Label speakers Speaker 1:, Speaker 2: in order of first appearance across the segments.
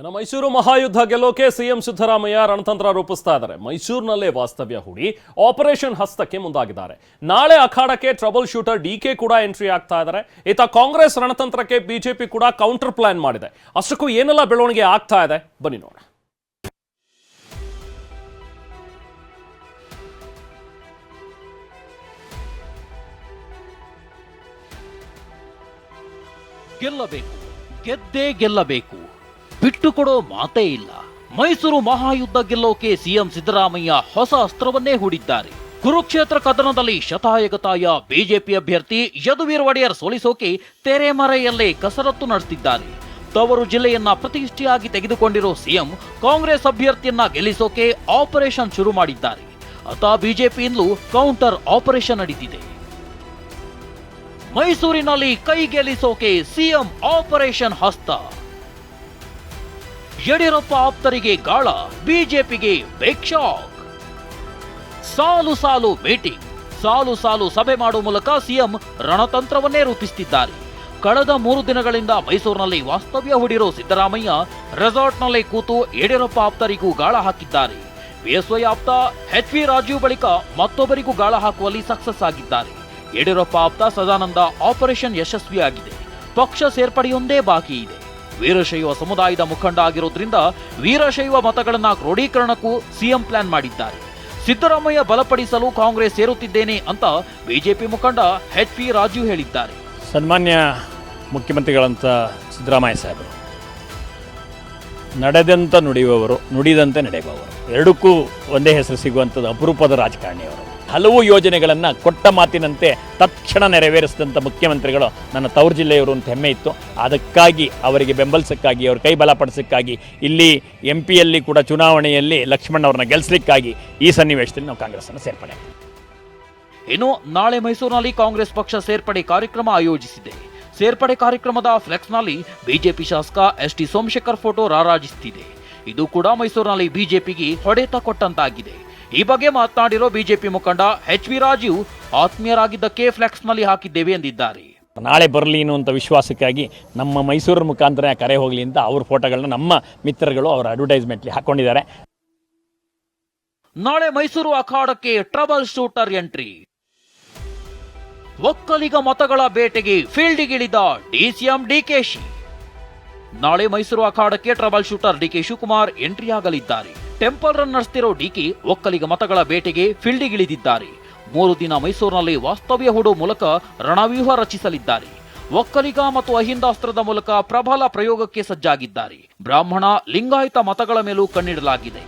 Speaker 1: ಇನ್ನು ಮೈಸೂರು ಮಹಾಯುದ್ಧ ಗೆಲ್ಲೋಕೆ ಸಿಎಂ ಸಿದ್ದರಾಮಯ್ಯ ರಣತಂತ್ರ ರೂಪಿಸ್ತಾ ಇದ್ದಾರೆ. ಮೈಸೂರಿನಲ್ಲೇ ವಾಸ್ತವ್ಯ ಹೂಡಿ ಆಪರೇಷನ್ ಹಸ್ತಕ್ಕೆ ಮುಂದಾಗಿದ್ದಾರೆ. ನಾಳೆ ಅಖಾಡಕ್ಕೆ ಟ್ರಬಲ್ ಶೂಟರ್ ಡಿಕೆ ಕೂಡ ಎಂಟ್ರಿ ಆಗ್ತಾ ಇದ್ದಾರೆ. ಈತ ಕಾಂಗ್ರೆಸ್ ರಣತಂತ್ರಕ್ಕೆ ಬಿಜೆಪಿ ಕೂಡ ಕೌಂಟರ್ ಪ್ಲಾನ್ ಮಾಡಿದೆ. ಅಷ್ಟಕ್ಕೂ ಏನೆಲ್ಲ ಬೆಳವಣಿಗೆ ಆಗ್ತಾ ಇದೆ? ಬನ್ನಿ ನೋಡೋಣ.
Speaker 2: ಗೆಲ್ಲಬೇಕು. ಗೆದ್ದೇ ಗೆಲ್ಲಬೇಕು. ಬಿಟ್ಟು ಕೊಡೋ ಮಾತೇ ಇಲ್ಲ. ಮೈಸೂರು ಮಹಾಯುದ್ಧ ಗೆಲ್ಲೋಕೆ ಸಿಎಂ ಸಿದ್ದರಾಮಯ್ಯ ಹೊಸ ಅಸ್ತ್ರವನ್ನೇ ಹೂಡಿದ್ದಾರೆ. ಕುರುಕ್ಷೇತ್ರ ಕದನದಲ್ಲಿ ಶತಾಯಗತಾಯ ಬಿಜೆಪಿ ಅಭ್ಯರ್ಥಿ ಯದುವೀರ್ ಒಡೆಯರ್ ಸೋಲಿಸೋಕೆ ತೆರೆಮರೆಯಲ್ಲೇ ಕಸರತ್ತು ನಡೆಸಿದ್ದಾರೆ ತವರು ಜಿಲ್ಲೆಯನ್ನ ಪ್ರತಿಷ್ಠೆಯಾಗಿ ತೆಗೆದುಕೊಂಡಿರೋ ಸಿಎಂ ಕಾಂಗ್ರೆಸ್ ಅಭ್ಯರ್ಥಿಯನ್ನ ಗೆಲ್ಲಿಸೋಕೆ ಆಪರೇಷನ್ ಶುರು ಮಾಡಿದ್ದಾರೆ. ಅತ ಬಿಜೆಪಿಯಿಂದಲೂ ಕೌಂಟರ್ ಆಪರೇಷನ್ ನಡೆದಿದೆ ಮೈಸೂರಿನಲ್ಲಿ ಕೈ ಗೆಲ್ಲಿಸೋಕೆ ಸಿಎಂ ಆಪರೇಷನ್ ಹಸ್ತ. ಯಡಿಯೂರಪ್ಪ ಆಪ್ತರಿಗೆ ಗಾಳ, ಬಿಜೆಪಿಗೆ ಬೇಕ್ ಶಾಕ್ ಸಾಲು ಸಾಲು ಮೀಟಿಂಗ್, ಸಾಲು ಸಾಲು ಸಭೆ ಮಾಡುವ ಮೂಲಕ ಸಿಎಂ ರಣತಂತ್ರವನ್ನೇ ರೂಪಿಸುತ್ತಿದ್ದಾರೆ. ಕಳೆದ ಮೂರು ದಿನಗಳಿಂದ ಮೈಸೂರಿನಲ್ಲಿ ವಾಸ್ತವ್ಯ ಹೂಡಿರೋ ಸಿದ್ದರಾಮಯ್ಯ ರೆಸಾರ್ಟ್ನಲ್ಲಿ ಕೂತು ಯಡಿಯೂರಪ್ಪ ಆಪ್ತರಿಗೂ ಗಾಳ ಹಾಕಿದ್ದಾರೆ. ಬಿಎಸ್ವೈ ಆಪ್ತ ಎಚ್ ವಿ ರಾಜೀವ್ ಬಳಿಕ ಮತ್ತೊಬ್ಬರಿಗೂ ಗಾಳ ಹಾಕುವಲ್ಲಿ ಸಕ್ಸಸ್ ಆಗಿದ್ದಾರೆ. ಯಡಿಯೂರಪ್ಪ ಆಪ್ತ ಸದಾನಂದ ಆಪರೇಷನ್ ಯಶಸ್ವಿಯಾಗಿದೆ. ಪಕ್ಷ ಸೇರ್ಪಡೆಯೊಂದೇ ಬಾಕಿ ಇದೆ. ವೀರಶೈವ ಸಮುದಾಯದ ಮುಖಂಡ ಆಗಿರೋದ್ರಿಂದ ವೀರಶೈವ ಮತಗಳನ್ನ ಕ್ರೋಢೀಕರಣಕ್ಕೂ ಸಿಎಂ ಪ್ಲಾನ್ ಮಾಡಿದ್ದಾರೆ. ಸಿದ್ದರಾಮಯ್ಯ ಬಲಪಡಿಸಲು ಕಾಂಗ್ರೆಸ್ ಸೇರುತ್ತಿದ್ದೇನೆ ಅಂತ ಬಿಜೆಪಿ ಮುಖಂಡ ಎಚ್ ಪಿ ರಾಜೀವ್ ಹೇಳಿದ್ದಾರೆ.
Speaker 3: ಸನ್ಮಾನ್ಯ ಮುಖ್ಯಮಂತ್ರಿಗಳಂತ ಸಿದ್ದರಾಮಯ್ಯ ಸಾಹೇಬರು, ನಡೆದಂತ ನುಡಿಯುವವರು, ನುಡಿದಂತೆ ನಡೆಯುವವರು, ಎರಡಕ್ಕೂ ಒಂದೇ ಹೆಸರು ಸಿಗುವಂಥದ್ದು ಅಪರೂಪದ ರಾಜಕಾರಣಿಯವರು ಹಲವು ಯೋಜನೆಗಳನ್ನು ಕೊಟ್ಟ ಮಾತಿನಂತೆ ತಕ್ಷಣ ನೆರವೇರಿಸಿದಂಥ ಮುಖ್ಯಮಂತ್ರಿಗಳು ನನ್ನ ತವರು ಜಿಲ್ಲೆಯವರು ಅಂತ ಹೆಮ್ಮೆ ಇತ್ತು. ಅದಕ್ಕಾಗಿ ಅವರಿಗೆ ಬೆಂಬಲಿಸಕ್ಕಾಗಿ, ಅವ್ರ ಕೈ ಬಲಪಡಿಸಕ್ಕಾಗಿ ಇಲ್ಲಿ ಎಂ ಪಿಯಲ್ಲಿ ಕೂಡ ಚುನಾವಣೆಯಲ್ಲಿ ಲಕ್ಷ್ಮಣ್ ಅವರನ್ನ ಗೆಲ್ಲಿಸಲಿಕ್ಕಾಗಿ ಈ ಸನ್ನಿವೇಶದಲ್ಲಿ ನಾವು ಕಾಂಗ್ರೆಸ್ಸನ್ನು ಸೇರ್ಪಡೆ.
Speaker 2: ಇನ್ನು ನಾಳೆ ಮೈಸೂರಿನಲ್ಲಿ ಕಾಂಗ್ರೆಸ್ ಪಕ್ಷ ಸೇರ್ಪಡೆ ಕಾರ್ಯಕ್ರಮ ಆಯೋಜಿಸಿದೆ. ಸೇರ್ಪಡೆ ಕಾರ್ಯಕ್ರಮದ ಫ್ಲೆಕ್ಸ್ನಲ್ಲಿ ಬಿಜೆಪಿ ಶಾಸಕ ಎಸ್ ಟಿ ಸೋಮಶೇಖರ್ ಫೋಟೋ ರಾರಾಜಿಸುತ್ತಿದೆ. ಇದು ಕೂಡ ಮೈಸೂರಿನಲ್ಲಿ ಬಿಜೆಪಿಗೆ ಹೊಡೆತ ಕೊಟ್ಟಂತಾಗಿದೆ. ಈ ಬಗ್ಗೆ ಮಾತನಾಡಿರೋ ಬಿಜೆಪಿ ಮುಖಂಡ ಎಚ್ ವಿ ರಾಜೀವ್ ಆತ್ಮೀಯರಾಗಿದ್ದಕ್ಕೆ ಫ್ಲೆಕ್ಸ್ನಲ್ಲಿ ಹಾಕಿದ್ದೇವೆ ಎಂದಿದ್ದಾರೆ.
Speaker 3: ನಾಳೆ ಬರಲಿ ಅನ್ನುವಂಥ ವಿಶ್ವಾಸಕ್ಕಾಗಿ ನಮ್ಮ ಮೈಸೂರು ಮುಖಾಂತರ ಕರೆ ಹೋಗಲಿ ಅಂತ ಅವ್ರ ಫೋಟೋಗಳನ್ನ ನಮ್ಮ ಮಿತ್ರಗಳು ಅವರ ಅಡ್ವರ್ಟೈಸ್ಮೆಂಟ್ಲಿ ಹಾಕೊಂಡಿದ್ದಾರೆ.
Speaker 2: ನಾಳೆ ಮೈಸೂರು ಅಖಾಡಕ್ಕೆ ಟ್ರಬಲ್ ಶೂಟರ್ ಎಂಟ್ರಿ. ಒಕ್ಕಲಿಗ ಮತಗಳ ಬೇಟೆಗೆ ಫೀಲ್ಡಿಗಿಳಿದ ಡಿಸಿಎಂ ಡಿಕೆಶಿ ನಾಳೆ Mysuru ಅಖಾಡಕ್ಕೆ trouble shooter DK Shivakumar entry ಆಗಲಿದ್ದಾರೆ. Temple run ನಡೆಸ್ತಿರೋ ಡಿಕೆ ಒಕ್ಕಲಿಗ ಮತಗಳ ಬೇಟೆಗೆ ಫೀಲ್ಡಿಗಿಳಿದಿದ್ದಾರೆ. ಮೂರು ದಿನ ಮೈಸೂರಿನಲ್ಲಿ ವಾಸ್ತವ್ಯ ಹೂಡುವ ಮೂಲಕ ರಣವ್ಯೂಹ ರಚಿಸಲಿದ್ದಾರೆ. ಒಕ್ಕಲಿಗ ಮತ್ತು ಅಹಿಂದಾಸ್ತ್ರದ ಮೂಲಕ ಪ್ರಬಲ ಪ್ರಯೋಗಕ್ಕೆ ಸಜ್ಜಾಗಿದ್ದಾರೆ. ಬ್ರಾಹ್ಮಣ, ಲಿಂಗಾಯತ ಮತಗಳ ಮೇಲೂ ಕಣ್ಣಿಡಲಾಗಿದೆ.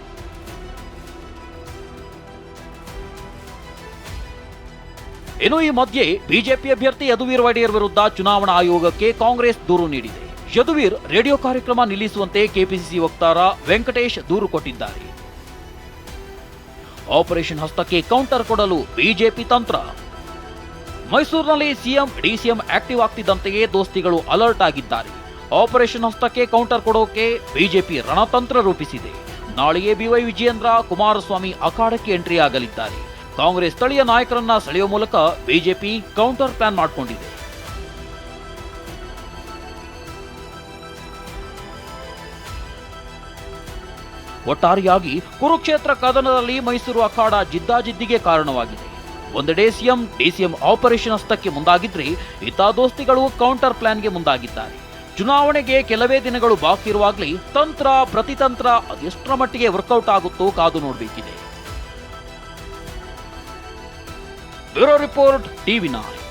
Speaker 2: ಇನ್ನು ಈ ಮಧ್ಯೆ ಬಿಜೆಪಿ ಅಭ್ಯರ್ಥಿ ಯದುವೀರ್ ಒಡೆಯರ್ ವಿರುದ್ಧ ಚುನಾವಣಾ ಆಯೋಗಕ್ಕೆ ಕಾಂಗ್ರೆಸ್ ದೂರು ನೀಡಿದೆ. ಯದುವೀರ್ ರೇಡಿಯೋ ಕಾರ್ಯಕ್ರಮ ನಿಲ್ಲಿಸುವಂತೆ ಕೆಪಿಸಿಸಿ ವಕ್ತಾರ ವೆಂಕಟೇಶ್ ದೂರು ಕೊಟ್ಟಿದ್ದಾರೆ. ಆಪರೇಷನ್ ಹಸ್ತಕ್ಕೆ ಕೌಂಟರ್ ಕೊಡಲು ಬಿಜೆಪಿ ತಂತ್ರ. ಮೈಸೂರಿನಲ್ಲಿ ಸಿಎಂ, ಡಿಸಿಎಂ ಆಕ್ಟಿವ್ ಆಗ್ತಿದ್ದಂತೆಯೇ ದೋಸ್ತಿಗಳು ಅಲರ್ಟ್ ಆಗಿದ್ದಾರೆ. ಆಪರೇಷನ್ ಹಸ್ತಕ್ಕೆ ಕೌಂಟರ್ ಕೊಡೋಕೆ ಬಿಜೆಪಿ ರಣತಂತ್ರ ರೂಪಿಸಿದೆ. ನಾಳೆಯೇ ಬಿವೈ ವಿಜಯೇಂದ್ರ ಕುಮಾರಸ್ವಾಮಿ ಅಖಾಡಕ್ಕೆ ಎಂಟ್ರಿ ಆಗಲಿದ್ದಾರೆ. ಕಾಂಗ್ರೆಸ್ ಸ್ಥಳೀಯ ನಾಯಕರನ್ನ ಸೆಳೆಯುವ ಮೂಲಕ ಬಿಜೆಪಿ ಕೌಂಟರ್ ಪ್ಲಾನ್ ಮಾಡಿಕೊಂಡಿದೆ. ಒಟ್ಟಾರೆಯಾಗಿ ಕುರುಕ್ಷೇತ್ರ ಕದನದಲ್ಲಿ ಮೈಸೂರು ಅಖಾಡ ಜಿದ್ದಾಜಿದ್ದಿಗೆ ಕಾರಣವಾಗಿದೆ. ಒಂದೆಡೆ ಸಿಎಂ, ಡಿಸಿಎಂ ಆಪರೇಷನ್ ಹಸ್ತಕ್ಕೆ ಮುಂದಾಗಿದ್ರೆ ಇತ ದೋಸ್ತಿಗಳು ಕೌಂಟರ್ ಪ್ಲಾನ್ಗೆ ಮುಂದಾಗಿದ್ದಾರೆ. ಚುನಾವಣೆಗೆ ಕೆಲವೇ ದಿನಗಳು ಬಾಕಿ ಇರುವಾಗಲೇ ತಂತ್ರ, ಪ್ರತಿತಂತ್ರ ಅದೆಷ್ಟರ ಮಟ್ಟಿಗೆ ವರ್ಕೌಟ್ ಆಗುತ್ತೋ ಕಾದು ನೋಡಬೇಕಿದೆ. Bureau report, TV nine